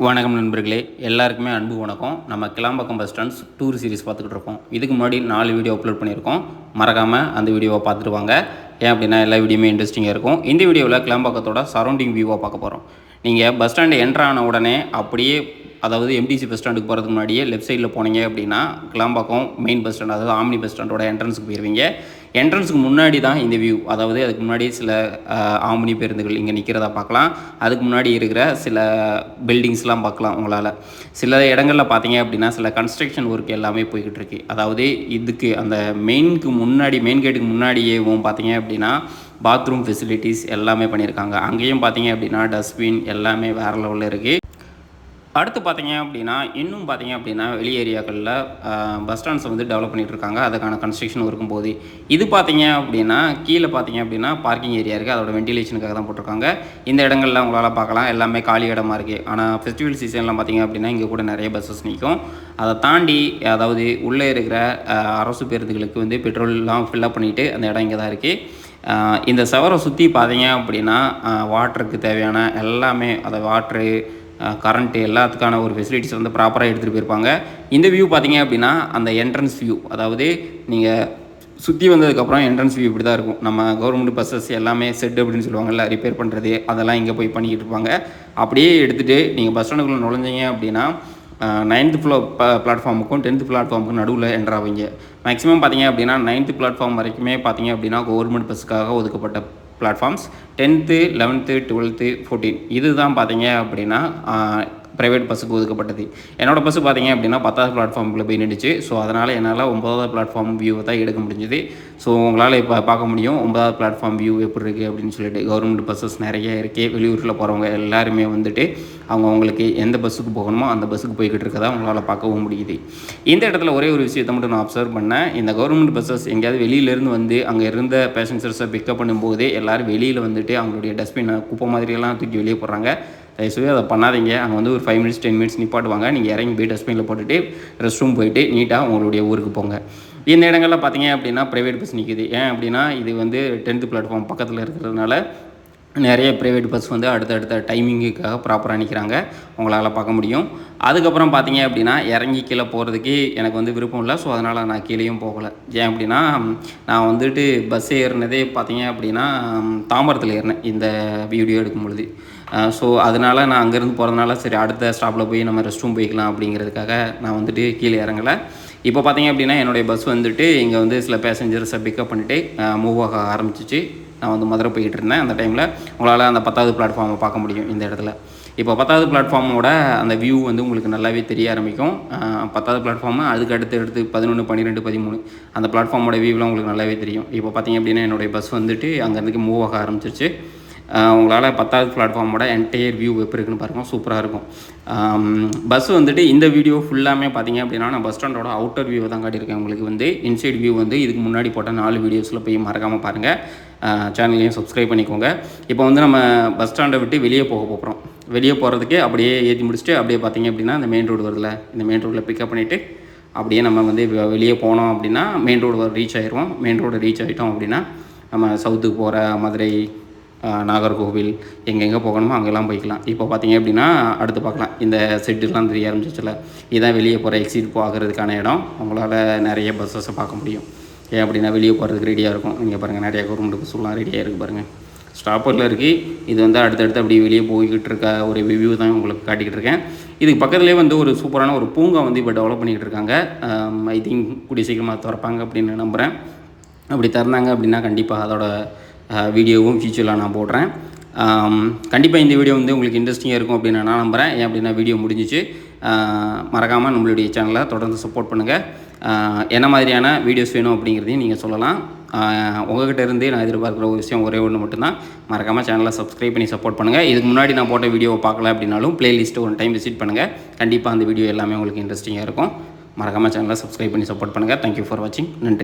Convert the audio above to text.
வணக்கம் நண்பர்களே எல்லாருக்குமே அன்பு வணக்கம். நம்ம Kilambakkam bus stands tour series பார்த்துக்கிட்டு இருக்கோம். இதுக்கு முன்னாடி நாலு வீடியோ அப்லோட் பண்ணியிருக்கோம். மறக்காமல் அந்த வீடியோவை பார்த்துட்டு வாங்க. ஏன் அப்படின்னா எல்லா வீடியோமே இன்ட்ரெஸ்டிங்காக இருக்கும். இந்த வீடியோவில் கிளாம்பாக்கத்தோட சரௌண்டிங் வியூவாக பார்க்க போகிறோம் நீங்கள் பஸ் ஸ்டாண்டு என்ட்ரு ஆன உடனே அப்படியே அதாவது எம்டிசி பஸ் ஸ்டாண்டுக்கு போகிறதுக்கு முன்னாடியே லெஃப்ட் சைடில் போனீங்க அப்படின்னா கிளாம்பாக்கம் மெயின் பஸ் ஸ்டாண்ட் அதாவது ஆம்னி பஸ் ஸ்டாண்டோட என்ட்ரன்ஸுக்கு போயிருவீங்க. என்ட்ரன்ஸுக்கு முன்னாடி தான் இந்த வியூ அதாவது அதுக்கு முன்னாடி சில ஆம்னி பேருந்துகள் இங்கே நிற்கிறதா பார்க்கலாம். அதுக்கு முன்னாடி இருக்கிற சில பில்டிங்ஸ்லாம் பார்க்கலாம் உங்களால். சில இடங்களில் பார்த்தீங்க அப்படின்னா சில கன்ஸ்ட்ரக்ஷன் ஒர்க் எல்லாமே போய்கிட்டு இருக்கு. அதாவது இதுக்கு அந்த மெயினுக்கு முன்னாடி மெயின் கேட்டுக்கு முன்னாடியேவும் பார்த்தீங்க அப்படின்னா பாத்ரூம் ஃபெசிலிட்டிஸ் எல்லாமே பண்ணியிருக்காங்க. அங்கேயும் பார்த்தீங்க அப்படின்னா டஸ்ட்பின் எல்லாமே வேறு லெவலில் இருக்குது அடுத்து பார்த்தீங்க அப்படின்னா இன்னும் பார்த்தீங்க அப்படின்னா வெளி ஏரியாக்களில் பஸ் ஸ்டாண்ட்ஸ் வந்து டெவலப் பண்ணிட்டு இருக்காங்க. அதுக்கான கன்ஸ்ட்ரக்ஷன் இருக்கும்போது இது பார்த்தீங்க அப்படின்னா கீழே பார்த்தீங்க அப்படின்னா பார்க்கிங் ஏரியா இருக்குது அதோட வென்டிலேஷனுக்காக தான் போட்டிருக்காங்க. இந்த இடங்கள்லாம் உங்களால் பார்க்கலாம். எல்லாமே காலி இடமா இருக்குது ஆனால் ஃபெஸ்டிவல் சீசன்லாம் பார்த்தீங்க அப்படின்னா இங்கே கூட நிறைய பஸ்ஸஸ் நிற்கும் அதை தாண்டி அதாவது உள்ளே இருக்கிற அரசு பேருந்துகளுக்கு வந்து பெட்ரோல்லாம் ஃபில்லப் பண்ணிவிட்டு அந்த இடம் இங்கே தான் இருக்குது இந்த சவரை சுற்றி பார்த்தீங்க அப்படின்னா வாட்டருக்கு தேவையான எல்லாமே அதை வாட்ரு கரண்ட்டு எல்லாத்துக்கான ஒரு ஃபெசிலிட்டிஸ் வந்து ப்ராப்பராக எடுத்துகிட்டு போயிருப்பாங்க. இந்த வியூ பார்த்தீங்க அப்படின்னா அந்த என்ட்ரன்ஸ் வியூ அதாவது நீங்கள் சுற்றி வந்ததுக்கப்புறம் என்ட்ரன்ஸ் வியூ இப்படி தான் இருக்கும். நம்ம கவர்மெண்ட் பஸ்ஸஸ் எல்லாமே செட் அப்படின்னு சொல்லுவாங்கல்ல ரிப்பேர் பண்ணுறது அதெல்லாம் இங்கே போய் பண்ணிக்கிட்டு இருப்பாங்க. அப்படியே எடுத்துகிட்டு நீங்கள் பஸ் ஸ்டாண்டுக்குள்ளே நுழைஞ்சிங்க அப்படின்னா நைன்த்து ஃப்ளோ பிளாட்ஃபார்முக்கும் டென்த்து பிளாட்ஃபார்முக்கும் நடுவில் என்ட்ரு ஆவீங்க. மேக்ஸிமம் பார்த்தீங்க அப்படின்னா நைன்த்து பிளாட்ஃபார்ம் வரைக்குமே பார்த்தீங்க அப்படின்னா கவர்மெண்ட் பஸ்ஸுக்காக ஒதுக்கப்பட்ட platforms tenth eleventh twelfth fourteen இதுதான் பார்த்தீங்க அப்படின்னா ப்ரைவேட் பஸ்ஸுக்கு ஒதுக்கப்பட்டது. என்னோடய பஸ்ஸு பார்த்தீங்க அப்படின்னா பத்தாவது பிளாட்ஃபார்மில் போய் நின்றுச்சு ஸோ அதனால் என்னால் ஒன்பதாவது பிளாட்ஃபார்ம் வியூவை தான் எடுக்க முடிஞ்சுது. ஸோ உங்களால் இப்போ பார்க்க முடியும் ஒன்பதாவது பிளாட்ஃபார்ம் வியூ எப்படி இருக்குது அப்படின்னு சொல்லிட்டு. கவர்மெண்ட் பஸ்ஸஸ் நிறைய இருக்குது வெளியூரில் போகிறவங்க எல்லாருமே வந்துட்டு அவங்க அவங்களுக்கு எந்த பஸ்ஸுக்கு போகணுமோ அந்த பஸ்ஸுக்கு போய்கிட்டு இருக்கதா உங்களால் பார்க்கவும் முடியுது. இந்த இடத்துல ஒரே ஒரு விஷயத்தை மட்டும் நான் அப்சர்வ் பண்ணேன். இந்த கவர்மெண்ட் பஸ்ஸஸ் எங்கேயாவது வெளியிலேருந்து வந்து அங்கே இருந்த பேசஞ்சர்ஸை பிக்கப் பண்ணும்போதே எல்லோரும் வெளியில் வந்துட்டு அவங்களுடைய டஸ்ட்பின் குப்பை மாதிரியெல்லாம் தூக்கி வெளியே போடுறாங்க. தயவுசெய்து அதை பண்ணாதீங்க. அங்கே வந்து ஒரு ஃபைவ் மினிட்ஸ் டென் மினிட்ஸ் நிப்பாட்டுவாங்க. நீங்கள் இறங்கி போய் டஸ்ட்பினில் போட்டுட்டு ரெஸ்ட் ரூம் போயிட்டு நீட்டாக உங்களுடைய ஊருக்கு போங்க. இந்த இடங்களில் பார்த்தீங்க அப்படின்னா ப்ரைவேட் பஸ் நிற்கிது ஏன் அப்படின்னா இது வந்து டென்த்து பிளாட்ஃபார்ம் பக்கத்தில் இருக்கிறதுனால நிறைய ப்ரைவேட் பஸ் வந்து அடுத்தடுத்த டைமிங்குக்காக ப்ராப்பராக நிற்கிறாங்க உங்களால் பார்க்க முடியும். அதுக்கப்புறம் பார்த்தீங்க அப்படின்னா இறங்கி கீழே போகிறதுக்கு எனக்கு வந்து விருப்பம் இல்லை. ஸோ அதனால் நான் கீழேயும் போகலை. ஏன் அப்படின்னா நான் வந்துட்டு பஸ் ஏறினதே பார்த்தீங்க அப்படின்னா தாம்பரத்தில் ஏறினேன் இந்த வீடியோ எடுக்கும் பொழுது. ஸோ அதனால் நான் அங்கேருந்து போகிறதுனால சரி அடுத்த ஸ்டாப்பில் போய் நம்ம ரெஸ்ட் ரூம் போய்க்கலாம் அப்படிங்கிறதுக்காக நான் வந்துட்டு கீழே இறங்கலை. இப்போ பார்த்தீங்க அப்படின்னா என்னுடைய பஸ் வந்துட்டு இங்கே வந்து சில பேசஞ்சர்ஸை பிக்கப் பண்ணிவிட்டு மூவ் ஆக ஆரம்பிச்சிச்சு. நான் வந்து மதுரை போய்கிட்டு இருந்தேன். அந்த டைமில் உங்களால் அந்த பத்தாவது பிளாட்ஃபார்மை பார்க்க முடியும் இந்த இடத்துல. இப்போ பத்தாவது பிளாட்ஃபார்மோட அந்த வியூ வந்து உங்களுக்கு நல்லாவே தெரிய ஆரம்பிக்கும். பத்தாவது பிளாட்ஃபார்மு அதுக்கு அடுத்து அடுத்து பதினொன்று பன்னிரெண்டு பதிமூணு அந்த பிளாட்ஃபார்மோட வியூலாம் உங்களுக்கு நல்லாவே தெரியும். இப்போ பார்த்தீங்க அப்படின்னா என்னுடைய பஸ் வந்துட்டு அங்கேருந்து மூவ் ஆக ஆரம்பிச்சிருச்சு. உங்களால் பத்தாவது பிளாட்ஃபார்மோட என்டையர் வியூ எப்படி இருக்குன்னு பாருங்கள் சூப்பராக இருக்கும். பஸ் வந்துட்டு இந்த வீடியோ ஃபுல்லாமே பார்த்தீங்க அப்படின்னா நான் பஸ் ஸ்டாண்டோட அவுட்டர் வியூ தான் காட்டியிருக்கேன் உங்களுக்கு வந்து. இன்சைட் வியூ வந்து இதுக்கு முன்னாடி போட்ட நாலு வீடியோஸில் போய் மறக்காமல் பாருங்கள் சேனலையும் சப்ஸ்கிரைப் பண்ணிக்கோங்க. இப்போ வந்து நம்ம பஸ் ஸ்டாண்டை விட்டு வெளியே போக போகிறோம் வெளியே போகிறதுக்கு அப்படியே ஏற்றி முடிச்சுட்டு அப்படியே பார்த்தீங்க அப்படின்னா இந்த மெயின் ரோடு வருதுல இந்த மெயின் ரோடில் பிக்கப் பண்ணிவிட்டு அப்படியே நம்ம வந்து வெளியே போனோம் அப்படின்னா மெயின் ரோடு ரீச் ஆயிடுவோம் மெயின் ரோடு ரீச் ஆகிட்டோம் அப்படின்னா நம்ம சவுத்துக்கு போகிற மதுரை நாகர்கோவில் எங்கெங்கே போகணுமோ அங்கெல்லாம் போய்க்கலாம். இப்போ பார்த்தீங்க அப்படின்னா அடுத்து பார்க்கலாம் இந்த செட்டுலாம் தெரிய ஆரம்பிச்சிச்சுல இதான் வெளியே போகிற எக்ஸிட் போகிறதுக்கான இடம். உங்களால் நிறைய பஸ்ஸஸை பார்க்க முடியும். ஏன் அப்படின்னா வெளியே போகிறதுக்கு ரெடியாக இருக்கும். இங்கே பாருங்கள் நிறையா கவர்மெண்ட் பஸ்ஸுலாம் ரெடியாக இருக்குது பாருங்கள் ஸ்டாப்பரில் இருக்குது இது வந்து அடுத்தடுத்து அப்படியே வெளியே போய்கிட்டு இருக்க ஒரு வியூ தான் உங்களுக்கு காட்டிக்கிட்டு இருக்கேன். இதுக்கு பக்கத்துலேயே வந்து ஒரு சூப்பரான ஒரு பூங்கா வந்து இப்போ டெவலப் பண்ணிக்கிட்டு இருக்காங்க. ஐ திங்க் கூடிய சீக்கிரமாக திறப்பாங்க அப்படின்னு நம்புகிறேன் அப்படி திறந்தாங்க அப்படின்னா கண்டிப்பாக அதோட வீடியோவும் ஃபியூச்சரில் நான் போடுறேன். கண்டிப்பாக இந்த வீடியோ வந்து உங்களுக்கு இன்ட்ரெஸ்டிங்காக இருக்கும் அப்படின்னு நான் நம்புகிறேன் ஏன் அப்படின்னா வீடியோ முடிஞ்சிச்சு. மறக்காமல் நம்மளுடைய சேனலை தொடர்ந்து சப்போர்ட் பண்ணுங்கள் என்ன மாதிரியான வீடியோஸ் வேணும் அப்படிங்கிறதையும் நீங்கள் சொல்லலாம். உங்கள்கிட்ட இருந்து நான் எதிர்பார்க்குற ஒரு விஷயம் ஒரே ஒன்று மட்டும்தான். மறக்காமல் சேனலை சப்ஸ்கிரைப் பண்ணி சப்போர்ட் பண்ணுங்கள் இதுக்கு முன்னாடி நான் போட்ட வீடியோவை பார்க்கல அப்படின்னாலும் ப்ளேலிஸ்ட்டு ஒரு டைம் விசிட் பண்ணுங்கள் கண்டிப்பாக அந்த வீடியோ எல்லாமே உங்களுக்கு இன்ட்ரெஸ்டிங்காக இருக்கும். மறக்காமல் சேனலை சப்ஸ்கிரைப் பண்ணி சப்போர்ட் பண்ணுங்கள் தேங்க்யூ ஃபார் வாட்சிங் நன்றி.